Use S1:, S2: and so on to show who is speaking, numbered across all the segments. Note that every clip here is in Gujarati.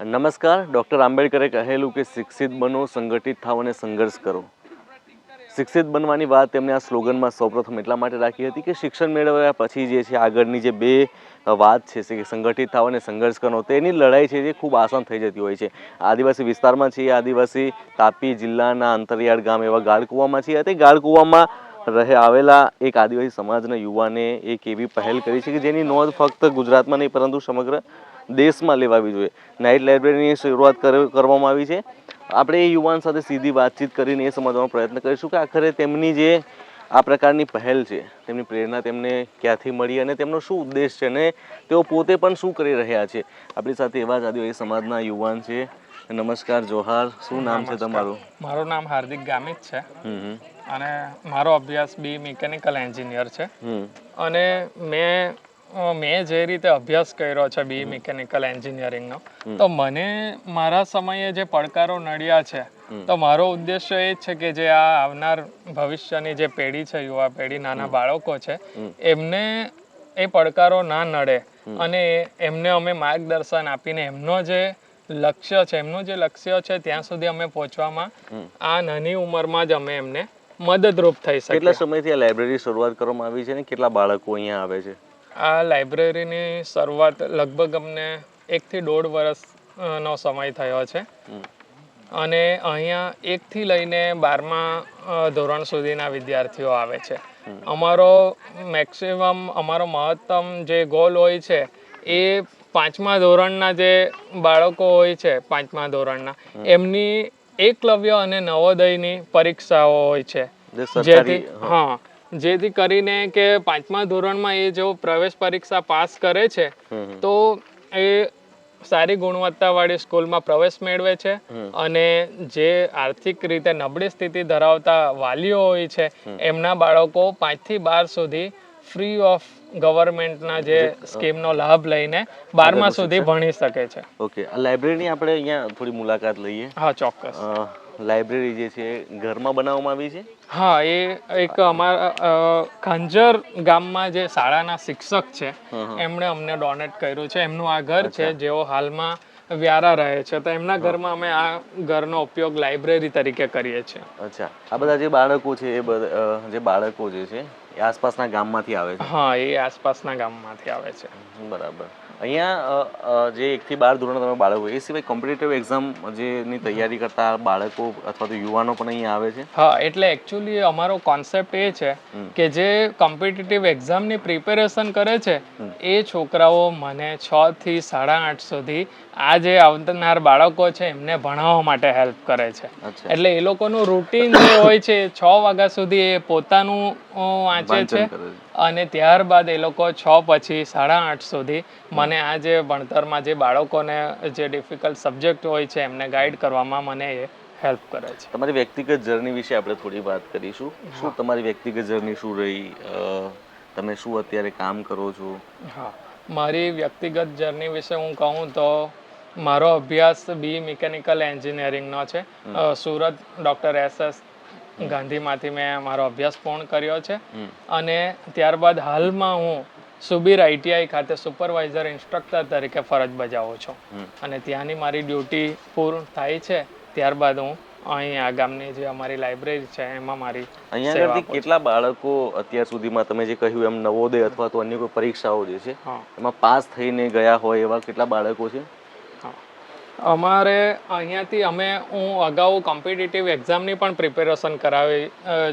S1: નમસ્કાર, ડૉક્ટર આંબેડકરે કહેલું કે શિક્ષિત બનો, સંગઠિત થાવ અને સંઘર્ષ કરો. શિક્ષિત બનવાની વાત તેમણે આ સ્લોગનમાં સૌપ્રથમ એટલા માટે રાખી હતી કે શિક્ષણ મેળવ્યા પછી જે છે આગળની જે બે વાત છે કે સંગઠિત થાવ અને સંઘર્ષ કરો, તેની લડાઈ છે જે ખૂબ આસાન થઈ જતી હોય છે. આદિવાસી વિસ્તારમાં છીએ, આદિવાસી તાપી જિલ્લાના અંતરિયાળ ગામ એવા ગાળકુવામાં છીએ તે ગાળકુવામાં રહે આવેલા એક આદિવાસી સમાજના યુવાને એક એવી પહેલ કરી છે કે જેની નોંધ ફક્ત ગુજરાતમાં નહીં, પરંતુ સમગ્ર દેશમાં લેવાવી જોઈએ. નાઇટ લાઇબ્રેરીની શરૂઆત કર- કરવામાં આવી છે. આપણે એ યુવાન સાથે સીધી વાતચીત કરીને એ સમજવાનો પ્રયત્ન કરીશું કે આખરે તેમની જે આ પ્રકારની પહેલ છે તેમની પ્રેરણા તેમને ક્યાંથી મળી અને તેમનો શું ઉદ્દેશ છે અને તેઓ પોતે પણ શું કરી રહ્યા છે. આપણી સાથે એવા જ આદિવાસી સમાજના યુવાન છે. નમસ્કાર જોહાર. શું નામ છે તમારું?
S2: મારું નામ હાર્દિક ગામિત છે. અને મારો અભ્યાસ બી મિકેનિકલ એન્જિનિયર છે. અને મેં મેં જે રીતે અભ્યાસ કર્યો છે બી મિકેનિકલ એન્જિનિયરિંગનો તો મને મારા સમયે જે પડકારો નડ્યા છે તો મારો ઉદ્દેશ્ય એ છે કે જે આ આવનાર ભવિષ્યની જે પેઢી છે યુવા પેઢી નાના બાળકો છે એમને એ પડકારો ના નડે અને એમને અમે માર્ગદર્શન આપીને એમનો જે લક્ષ્ય છે એમનું જે લક્ષ્ય છે ત્યાં સુધી અમે પહોંચવામાં આ નાની ઉંમરમાં જ અમે એમને મદદરૂપ થઈ શકે
S1: કેટલા સમયથી આ લાઇબ્રેરી શરૂઆત કરવામાં આવી છે ને કેટલા બાળકો અહીંયા આવે છે?
S2: આ લાઇબ્રેરીની શરૂઆત લગભગ અમને એકથી દોઢ વર્ષનો સમય થયો છે. અને અહીંયા એકથી લઈને બારમા ધોરણ સુધીના વિદ્યાર્થીઓ આવે છે. અમારો મેક્સિમમ અમારો મહત્તમ જે ગોલ હોય છે એ પાંચમા ધોરણના જે બાળકો હોય છે પાંચમા ધોરણના એમની એકલવ્ય અને નવોદયની પરીક્ષાઓ હોય છે.
S1: જે
S2: જેથી હા. જેથી કરીને કે પાંચમા ધોરણમાં એ જો પ્રવેશ પરીક્ષા પાસ કરે છે. તો એ સારી ગુણવત્તાવાળી સ્કૂલમાં પ્રવેશ મેળવે છે અને જે આર્થિક રીતે નબળી સ્થિતિ ધરાવતા વાલીઓ હોય છે એમના બાળકો પાંચથી બાર સુધી ફ્રી ઓફ ગવર્મેન્ટના જે સ્કીમનો લાભ લઈને બારમા સુધી ભણી શકે છે.
S1: ઓકે લાઇબ્રેરીની આપણે અહીંયા થોડી મુલાકાત લઈએ.
S2: હા ચોક્કસ.
S1: લાઇબ્રેરી જે છે ઘરમાં બનાવવામાં આવી છે?
S2: હા એ એક અમારા ખાંજર ગામમાં જે શાળાના શિક્ષક છે એમણે અમને ડોનેટ કર્યું છે. એમનું આ ઘર છે જેઓ હાલમાં વ્યારા રહે છે. તો એમના ઘરમાં અમે આ ઘરનો ઉપયોગ લાઇબ્રેરી તરીકે કરીએ છીએ.
S1: અચ્છા. આ બધા જે બાળકો છે એ જે બાળકો જે છે એ આસપાસના ગામમાંથી આવે છે?
S2: હા એ આસપાસના ગામમાંથી આવે છે.
S1: બરાબર. અહીંયા જે એકથી બાર ધોરણ તમે બાળકો એ સિવાય કોમ્પિટિટિવ એક્ઝામ જેની તૈયારી કરતા બાળકો અથવા તો યુવાનો પણ અહીંયા આવે છે?
S2: હા એટલે એકચ્યુઅલી અમારો કોન્સેપ્ટ એ છે કે જે કોમ્પિટિટિવ એક્ઝામની પ્રિપેરેશન કરે છે એ છોકરાઓ મને છ થી સાડા આઠ સુધી આ જે આવનાર બાળકો છે એમને ભણાવવા માટે હેલ્પ કરે છે. એટલે એ લોકોનું રૂટીન જે હોય છે છ વાગ્યા સુધી એ પોતાનું વાંચે છે. અને ત્યારબાદ એ લોકો છ પછી સાડા આઠ સુધી મને આ જે ભણતરમાં જે બાળકોને જે ડિફિકલ્ટ સબ્જેક્ટ હોય છે એમને ગાઈડ કરવામાં મને એ હેલ્પ કરે છે.
S1: તમારી વ્યક્તિગત જર્ની વિશે આપણે થોડી વાત કરીશું. શું તમારી વ્યક્તિગત જર્ની શું રહી? તમે શું અત્યારે કામ કરો છો?
S2: હા. મારી વ્યક્તિગત જર્ની વિશે હું કહું તો મારો અભ્યાસ બી મિકેનિકલ એન્જિનિયરિંગનો છે. સુરત ડૉક્ટર એસ એસ ગાંધીમાંથી મેં મારો અભ્યાસ પૂર્ણ કર્યો છે. અને ત્યારબાદ હાલમાં હું સુબીર આઈટીઆઈ ખાતે સુપરવાઇઝર ઇન્સ્ટ્રક્ટર તરીકે ફરજ બજાવું છું. અને ત્યાંની મારી ડ્યુટી પૂર્ણ થાય છે. ત્યારબાદ હું અહીં આ ગામની જે અમારી લાઇબ્રેરી છે એમાં મારી
S1: અહીંયા કેટલા બાળકો અત્યાર સુધીમાં તમે જે કહ્યું એમ નવોદય અથવા તો અન્ય કોઈ પરીક્ષાઓ જે છે એમાં પાસ થઈને ગયા હોય એવા કેટલા બાળકો છે.
S2: અમારે અહીંયાથી અમે હું અગાઉ કોમ્પિટિટિવ એક્ઝામની પણ પ્રિપેરેશન કરાવી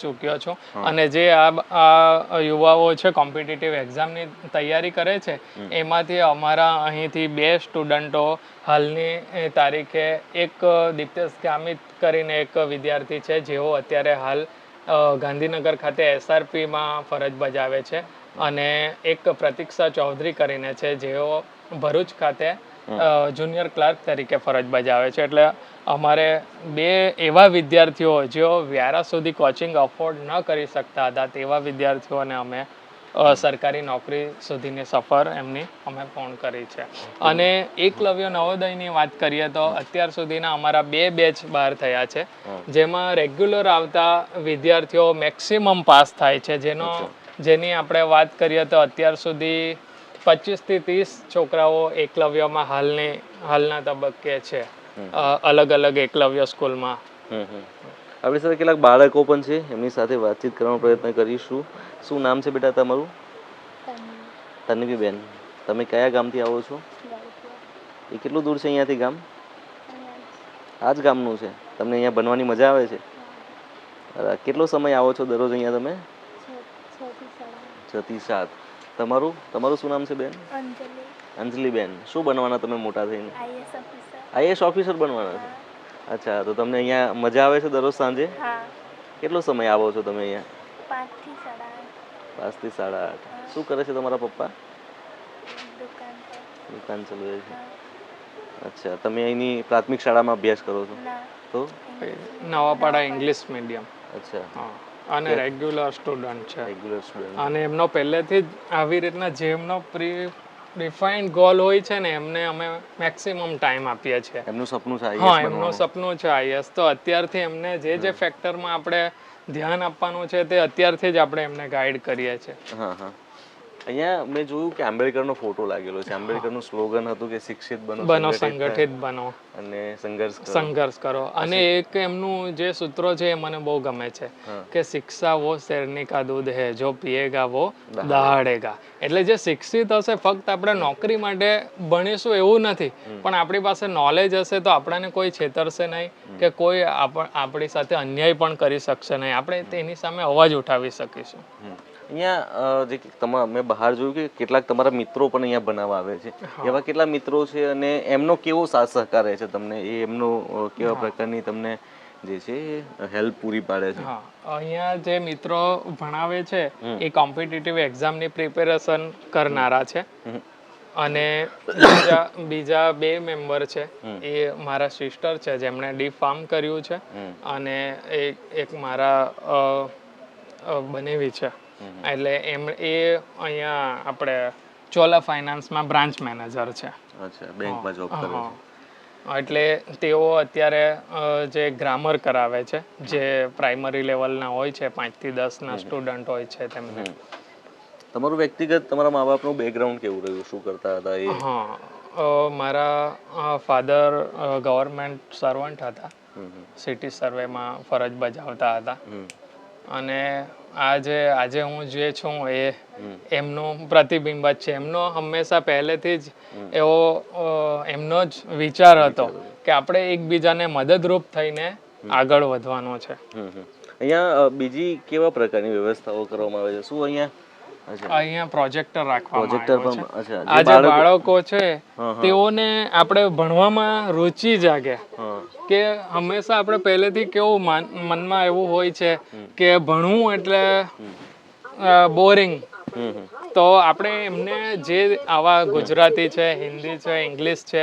S2: ચૂક્યો છું. અને જે આ આ યુવાઓ છે કોમ્પિટિટિવ એક્ઝામની તૈયારી કરે છે એમાંથી અમારા અહીંથી બે સ્ટુડન્ટો હાલની તારીખે એક દીપ્તેશ ગામિત કરીને એક વિદ્યાર્થી છે જેઓ અત્યારે હાલ ગાંધીનગર ખાતે એસઆરપીમાં ફરજ બજાવે છે. અને એક પ્રતીક્ષા ચૌધરી કરીને છે જેઓ ભરૂચ ખાતે જુનિયર ક્લાર્ક તરીકે ફરજ બજાવે છે. એટલે અમારે બે એવા વિદ્યાર્થીઓ જેઓ વ્યારા સુધી કોચિંગ અફોર્ડ ન કરી શકતા હતા તેવા વિદ્યાર્થીઓને અમે સરકારી નોકરી સુધીની સફર એમની અમે પૂર્ણ કરી છે. અને એકલવ્ય નવોદયની વાત કરીએ તો અત્યાર સુધીના અમારા બે બેચ બહાર થયા છે. જેમાં રેગ્યુલર આવતા વિદ્યાર્થીઓ મેક્સિમમ પાસ થાય છે. જેનો જેની આપણે વાત કરીએ તો અત્યાર સુધી પચીસથી ત્રીસ છોકરાઓ એકલવ્યમાં હાલની હાલના તબક્કે છે. અલગ અલગ એકલવ્ય સ્કૂલમાં.
S1: હમ હમ. આપણી સાથે કેટલાક બાળકો પણ છે એમની સાથે વાતચીત કરવાનો પ્રયત્ન કરીશું. શું નામ છે બેટા તમારું? તન્વીબેન તમે કયા ગામથી આવો છો? એ કેટલું દૂર છે અહીંયાથી ગામ? આ જ ગામનું છે. તમને અહીંયા ભણવાની મજા આવે છે? કેટલો સમય આવો છો દરરોજ અહીંયા તમે? છ થી સાત. તમારું? તમારું શું નામ છે બેન?
S3: અંજલિ.
S1: અંજલિબેન. શું બનવાના તમે મોટા થઈને?
S3: IAS officer.
S1: આઈએસ ઓફિસર બનવાના છે? અચ્છા તો તમને અહીંયા મજા આવે છે દરરોજ સાંજે?
S3: હા.
S1: કેટલો સમય આવો છો તમે અહીંયા?
S3: પાંચથી સાડા આઠ.
S1: શું કરે છે તમારા પપ્પા?
S3: દુકાન પર.
S1: દુકાન ચલાવે છે. અચ્છા તમે અહીંની પ્રાથમિક શાળામાં અભ્યાસ કરો છો?
S3: ના.
S1: તો?
S2: નવાપાડા ઇંગ્લિશ મીડિયમ
S1: અચ્છા.
S2: અને રેગ્યુલર સ્ટુડન્ટ છે.
S1: રેગ્યુલર સ્ટુડન્ટ
S2: અને એમનો પહેલેથી જ આવી રીતના જેમનો પ્રી ડિફાઇન્ડ ગોલ હોય છે ને એમને અમે મેક્સિમમ ટાઈમ આપીએ છીએ.
S1: એમનું સપનું છે
S2: હા એમનું સપનું છે આઈએસ તો અત્યારથી એમને જે જે ફેક્ટરમાં આપણે ધ્યાન આપવાનું છે તે અત્યારથી જ આપણે એમને ગાઈડ કરીએ છીએ.
S1: હા હા. અહીંયા મેં જોયું કે આંબેડકરનો ફોટો લાગેલો છે. આંબેડકરનું સ્લોગન હતું કે શિક્ષિત બનો
S2: બનો
S1: સંગઠિત
S2: બનો.
S1: અને સંઘર્ષ
S2: સંઘર્ષ કરો. અને એક એમનું જે સૂત્રો છે એ મને બહુ ગમે છે કે શિક્ષા વો શેરની કા દૂધ હે જો પીએગા વો દહાડેગા. એટલે જે શિક્ષિત હશે ફક્ત આપણે નોકરી માટે ભણીશું એવું નથી. પણ આપણી પાસે નોલેજ હશે તો આપણને કોઈ છેતરશે નહીં કે કોઈ આપણી સાથે અન્યાય પણ કરી શકશે નહીં. આપણે તેની સામે અવાજ ઉઠાવી શકીશું.
S1: અહીંયા જે તમા મેં બહાર જોયું કે કેટલાક તમારા મિત્રો પણ અહીંયા બનાવવા આવે છે. એવા કેટલા મિત્રો છે અને એમનો કેવો સાથ સહકાર રહે છે તમને? એ એમનો કેવા પ્રકારની તમને જે છે હેલ્પ પૂરી પાડે છે?
S2: અહીંયા જે મિત્રો ભણાવે છે એ કોમ્પિટિટિવ એક્ઝામની પ્રિપેરેશન કરનારા છે. અને બીજા બીજા બે મેમ્બર છે એ મારા સિસ્ટર છે જેમણે ડી ફાર્મ કર્યું છે. અને એક એક મારા બનેવી છે. એટલે એમ એ અહીંયા આપણે ચોલા ફાઇનાન્સમાં બ્રાન્ચ મેનેજર છે.
S1: અચ્છા બેંકમાં જોબ કરે છે.
S2: એટલે તેઓ અત્યારે જે ગ્રામર કરાવે છે જે પ્રાઇમરી લેવલના હોય છે પાંચથી દસના સ્ટુડન્ટ હોય છે તેમને.
S1: તમારું વ્યક્તિગત તમારા મા બાપનું બેકગ્રાઉન્ડ કેવું રહ્યું? શું કરતા હતા એ?
S2: હા મારા ફાધર ગવર્મેન્ટ સર્વન્ટ હતા. સિટી સર્વેમાં ફરજ બજાવતા હતા. અને આજે આજે હું જે છું એ એમનું પ્રતિબિંબ જ છે. એમનો હંમેશા પહેલેથી જ એવો એમનો જ વિચાર હતો કે આપણે એકબીજાને મદદરૂપ થઈને આગળ વધવાનો છે.
S1: અહીંયા બીજી કેવા પ્રકારની વ્યવસ્થાઓ કરવામાં આવે છે? શું અહીંયા
S2: અહીંયા પ્રોજેક્ટર રાખવામાં આવ્યો છે.
S1: અચ્છા
S2: આ જે
S1: બાળકો
S2: છે. તેઓને આપણે ભણવામાં રુચિ જાગે કે હંમેશા આપણે પહેલેથી કેવું મનમાં એવું હોય છે કે ભણવું એટલે બોરિંગ. તો આપણે એમને જે આવા ગુજરાતી છે હિન્દી છે ઇંગ્લિશ છે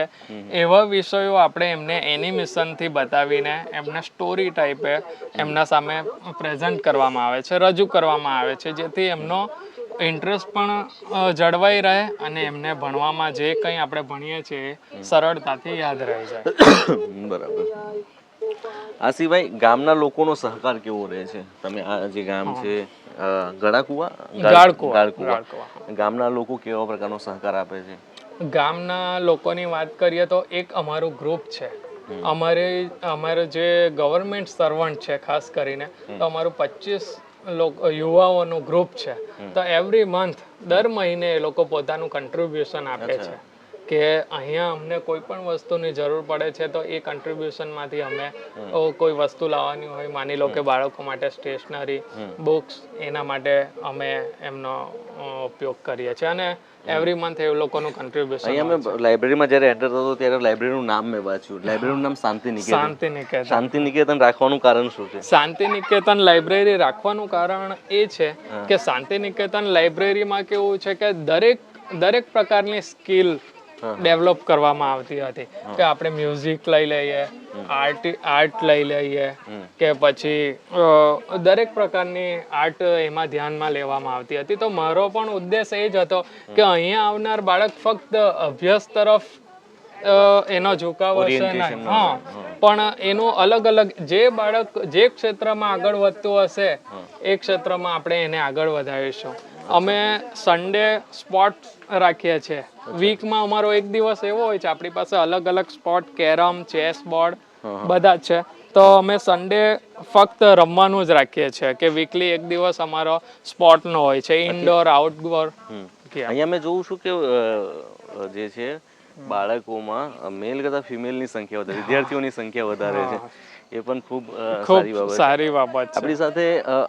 S2: એવા વિષયો આપણે એમને એનિમેશનથી બતાવીને એમને સ્ટોરી ટાઈપે એમના સામે પ્રેઝન્ટ કરવામાં આવે છે રજૂ કરવામાં આવે છે જેથી એમનો ઇન્ટરેસ્ટ પણ જળવાઈ રહે અને એમને ભણવામાં જે કંઈ આપણે ભણીએ છીએ સરળતાથી યાદ રહી જાય.
S1: બરાબર. આ સિવાય ગામના લોકોનો સહકાર કેવો રહે છે? તમે આ જે ગામ છે ગળાકુવા?
S2: ગાળકુવા.
S1: ગામના લોકો કેવા પ્રકારનો સહકાર આપે છે?
S2: ગામના લોકોની વાત કરીએ તો એક અમારું ગ્રુપ છે. અમારે અમારે જે ગવર્મેન્ટ સર્વન્ટ છે ખાસ કરીને તો અમારું પચીસ યુવાઓનું ગ્રુપ છે. તો એવરી મંથ દર મહિને એ લોકો પોતાનું કન્ટ્રીબ્યુશન આપે છે. કે અહીંયા અમને કોઈ પણ વસ્તુની જરૂર પડે છે તો એ કન્ટ્રીબ્યુશનમાંથી અમે કોઈ વસ્તુ લાવવાની હોય માની લો કે બાળકો માટે સ્ટેશનરી બુક્સ એના માટે અમે એમનો ઉપયોગ કરીએ છીએ અને એવરી મંથ એ લોકોનું કન્ટ્રીબ્યુશન
S1: અહીંયા મેં લાઇબ્રેરીમાં જ્યારે એન્ટર થતો ત્યારે લાઇબ્રેરીનું નામ મેં વાંચ્યું. લાઇબ્રેરીનું નામ શાંતિ નિકેતન
S2: શાંતિ નિકેતન
S1: શાંતિ નિકેતન રાખવાનું કારણ શું છે?
S2: શાંતિ નિકેતન લાઇબ્રેરી રાખવાનું કારણ એ છે કે શાંતિ નિકેતન લાઇબ્રેરીમાં કેવું છે કે દરેક દરેક પ્રકારની સ્કિલ ડેવલપ કરવામાં આવતી હતી. કે આપણે મ્યુઝિક લઈ લઈએ આર્ટ આર્ટ લઈ લઈએ કે પછી દરેક પ્રકારની આર્ટ એમાં ધ્યાનમાં લેવામાં આવતી હતી. તો મારો પણ ઉદ્દેશ એ જ હતો કે અહીંયા આવનાર બાળક ફક્ત અભ્યાસ તરફ એનો ઝુકાવ હશે નહીં. હા. પણ એનું અલગ અલગ જે બાળક જે ક્ષેત્રમાં આગળ વધતું હશે એ ક્ષેત્રમાં આપણે એને આગળ વધારીશું. અમે સન્ડે સ્પોટ રાખીએ છીએ. વીકમાં અમારો એક દિવસ એવો હોય છે આપણી પાસે અલગ અલગ સ્પોટ કેરમ ચેસ બોર્ડ બધા જ છે. તો અમે સન્ડે ફક્ત રમવાનું જ રાખીએ છીએ કે વીકલી એક દિવસ અમારો સ્પોટનો હોય છે ઇન્ડોર આઉટડોર
S1: અહીંયા મેં જોઉં છું કે જે છે બાળકોમાં મેલ કરતા ફિમેલની સંખ્યા વધારે વિદ્યાર્થીઓની સંખ્યા વધારે છે. એ પણ ખૂબ સારી બાબત
S2: સારી બાબત
S1: આપણી સાથે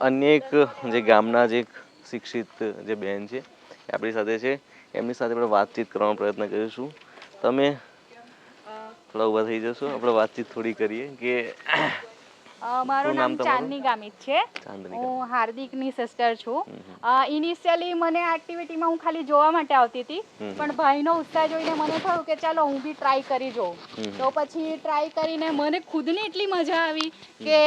S1: અન્ય એક જે ગામના જે શિક્ષિત જે બહેન છે એ આપણી સાથે છે. એમની સાથે આપણે વાતચીત કરવાનો પ્રયત્ન કરીશું. તમે થોડા ઊભા થઈ જશો આપણે વાતચીત થોડી કરીએ કે
S4: મારું
S1: નામ
S4: ચાંદની ગામિત છે. હું હાર્દિકની સિસ્ટર છું. ઇનિશિયલી મને આ એક્ટિવિટીમાં હું ખાલી જોવા માટે આવતી હતી. પણ ભાઈનો ઉત્સાહ જોઈને મને થયું કે ચાલો હું બી ટ્રાય કરી જોઉં. તો પછી ટ્રાય કરીને મને ખુદને એટલી મજા આવી કે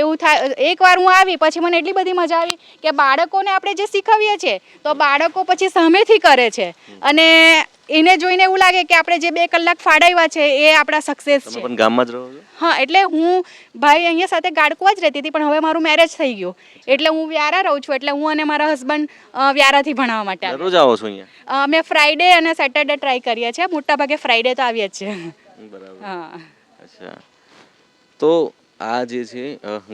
S4: એવું થાય એકવાર હું આવી પછી મને એટલી બધી મજા આવી કે બાળકોને આપણે જે શીખવીએ છીએ તો બાળકો પછી સામેથી કરે છે. અને એને જોઈને એવું લાગે કે આપણે જે બે કલાક ફાડાવ્યા છે એ આપણા સક્સેસ છે.
S1: પણ ગામમાં જ રહો છો?
S4: હા એટલે હું ભાઈ અહીંયા સાથે ગાડકુવા જ રહેતી હતી પણ હવે મારું મેરેજ થઈ ગયું. એટલે હું વ્યારા રહું છું એટલે હું અને મારા હસબન્ડ વ્યારાથી ભણવા માટે
S1: રોજ આવો છું અહીંયા?
S4: અમે ફ્રાઈડે અને સેટરડે ટ્રાય કરીએ છીએ મોટા ભાગે ફ્રાઈડે તો આવીએ જ છીએ.
S1: બરાબર.
S4: હા.
S1: અચ્છા. તો આ જે છે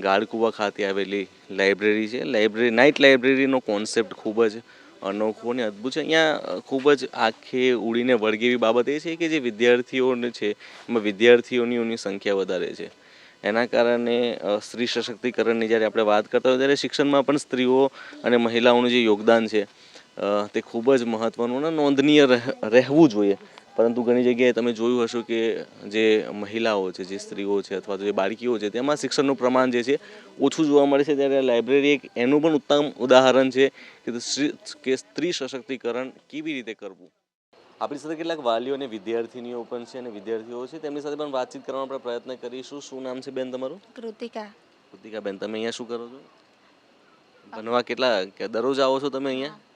S1: ગાળકુવા ખાતે આવેલી લાઇબ્રેરી છે. લાઇબ્રેરી નાઇટ લાઇબ્રેરીનો કોન્સેપ્ટ ખૂબ જ અનોખો અને અદ્ભુત છે. અહીંયા ખૂબ જ આંખે ઉડીને વળગે એવી બાબત એ છે કે જે વિદ્યાર્થીઓને છે, એમાં વિદ્યાર્થીઓની સંખ્યા વધારે છે. એના કારણે સ્ત્રી સશક્તિકરણની જ્યારે આપણે વાત કરતા હોય ત્યારે શિક્ષણમાં પણ સ્ત્રીઓ અને મહિલાઓનું જે યોગદાન છે તે ખૂબ જ મહત્ત્વનું અને નોંધનીય રહ- રહેવું જોઈએ. પરંતુ ઘણી જગ્યાએ તમે જોયું હશે કે જે મહિલાઓ છે જે સ્ત્રીઓ છે અથવા તો જે બાળકીઓ છે તેમાં શિક્ષણનું પ્રમાણ જે છે ઓછું જોવા મળે છે. ત્યારે લાઇબ્રેરી એક એનું પણ ઉત્તમ ઉદાહરણ છે કે સ્ત્રી કે સ્ત્રી સશક્તિકરણ કેવી રીતે કરવું? આપણી સાથે કેટલાક વાલીઓ અને વિદ્યાર્થીનીઓ પણ છે અને વિદ્યાર્થીઓ છે. તેમની સાથે પણ વાતચીત કરવાનો આપણે પ્રયત્ન કરીશું. શું નામ છે બેન તમારું?
S3: કૃતિકા.
S1: કૃતિકા બેન તમે અહીંયા શું કરો છો? ભણવા કેટલા દરરોજ આવો છો તમે અહીંયા?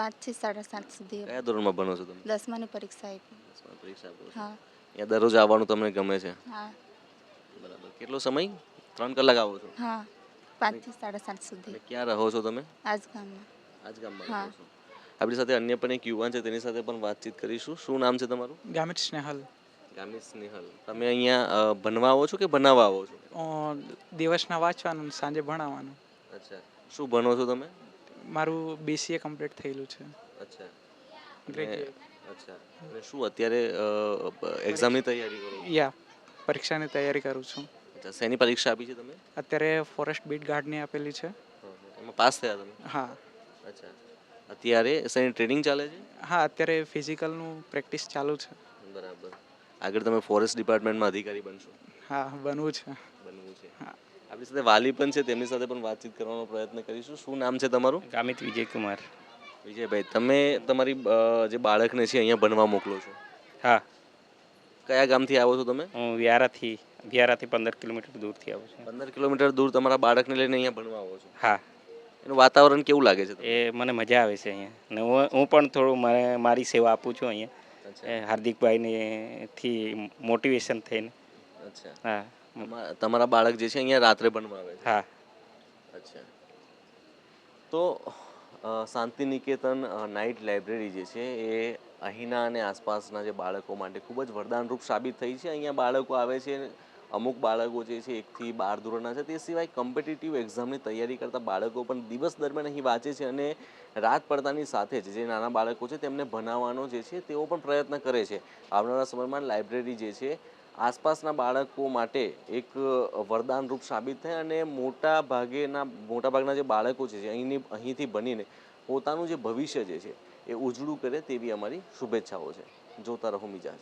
S3: પાંચથી સાડા સાત સુધી
S1: કયા ધોરણમાં ભણો છો તમે?
S3: દસમાની પરીક્ષા આપી.
S1: દસમા પરીક્ષા આપો છો.
S3: હા.
S1: અહીંયા દરરોજ આવવાનું તમને ગમે છે?
S3: હા.
S1: બરાબર. કેટલો સમય? ત્રણ કલાક આવો છો?
S3: હા. પાંચથી સાડા સાત સુધી.
S1: અને ક્યાં રહો છો તમે?
S3: આજ ગામમાં
S1: આજ ગામમાં
S3: હા.
S1: રહો છો. આપણી સાથે અન્ય પણ એક યુવાન છે તેની સાથે પણ વાતચીત કરીશું. શું નામ છે તમારું?
S5: ગામિત સ્નેહલ.
S1: ગામિત સ્નેહલ. તમે અહીંયા અ, ભણવા આવો છો કે બનાવવા આવો છો?
S5: અ, દિવસના વાંચવાનું ને સાંજે ભણાવવાનું.
S1: અચ્છા. શું ભણો છો તમે?
S5: મારું બીસીએ કમ્પ્લીટ થયેલું છે.
S1: અચ્છા. અને- અચ્છા. અને શું અત્યારે એક્ઝામની તૈયારી કરો છો?
S5: યા પરીક્ષાની તૈયારી કરું છું.
S1: અચ્છા શેની પરીક્ષા આપી છે તમે?
S5: અત્યારે ફોરેસ્ટ બીટ ગાર્ડની આપેલી છે.
S1: હા, હા. એમાં પાસ થયા તમે?
S5: હા.
S1: અચ્છા. અત્યારે શેની ટ્રેનિંગ ચાલે છે?
S5: હા અત્યારે ફિઝિકલનું પ્રેક્ટિસ ચાલુ છે.
S1: બરાબર. આગળ તમે ફોરેસ્ટ ડિપાર્ટમેન્ટમાં અધિકારી બનશો.
S5: હા બનવું છે.
S1: આપણી સાથે વાલી પણ છે તેમની સાથે પણ વાતચીત કરવાનો પ્રયત્ન કરીશું. શું નામ છે તમારું?
S6: ગામિત વિજયકુમાર.
S1: વિજયભાઈ તમે તમારી જે બાળકને છે અહીંયા ભણવા મોકલો છો.
S6: હા.
S1: કયા ગામથી આવો છો તમે?
S6: હું વ્યારાથી વ્યારાથી પંદર કિલોમીટર દૂરથી આવું છું.
S1: પંદર કિલોમીટર દૂર તમારા બાળકને લઈને અહીંયા ભણવા આવો છો?
S6: હા.
S1: એનું વાતાવરણ કેવું લાગે છે
S6: એ મને મજા આવે છે અહીંયા. ને હું હું પણ થોડું મારે મારી સેવા આપું છું અહીંયા. હાર્દિકભાઈને થી મોટિવેશન થઈને.
S1: અચ્છા.
S6: હા.
S1: તમારા બાળક જે છે અહીંયા રાત્રે ભણવા આવે છે.
S6: હા.
S1: અચ્છા. તો શાંતિ નિકેતન નાઇટ લાઇબ્રેરી જે છે એ અહીંના અને આસપાસના જે બાળકો માટે ખૂબ જ વરદાનરૂપ સાબિત થઈ છે. અહીંયા બાળકો આવે છે અમુક બાળકો જે છે એકથી બાર ધોરણના છે તે સિવાય કોમ્પિટિટિવ એક્ઝામની તૈયારી કરતા બાળકો પણ દિવસ દરમિયાન અહીં વાંચે છે અને રાત પડતાની સાથે જ જે નાના બાળકો છે તેમને ભણાવવાનો જે છે તેઓ પણ પ્રયત્ન કરે છે. આવનારા સમયમાં લાઇબ્રેરી જે છે આસપાસના બાળકો માટે એક વરદાન વરદાનરૂપ સાબિત થાય અને મોટા ભાગેના, મોટા ભાગના જે બાળકો છે અહીંની, અહીંથી બનીને પોતાનું જે ભવિષ્ય જે છે, એ ઉજળું કરે તેવી અમારી શુભેચ્છાઓ છે. જોતા રહો મિજાજ.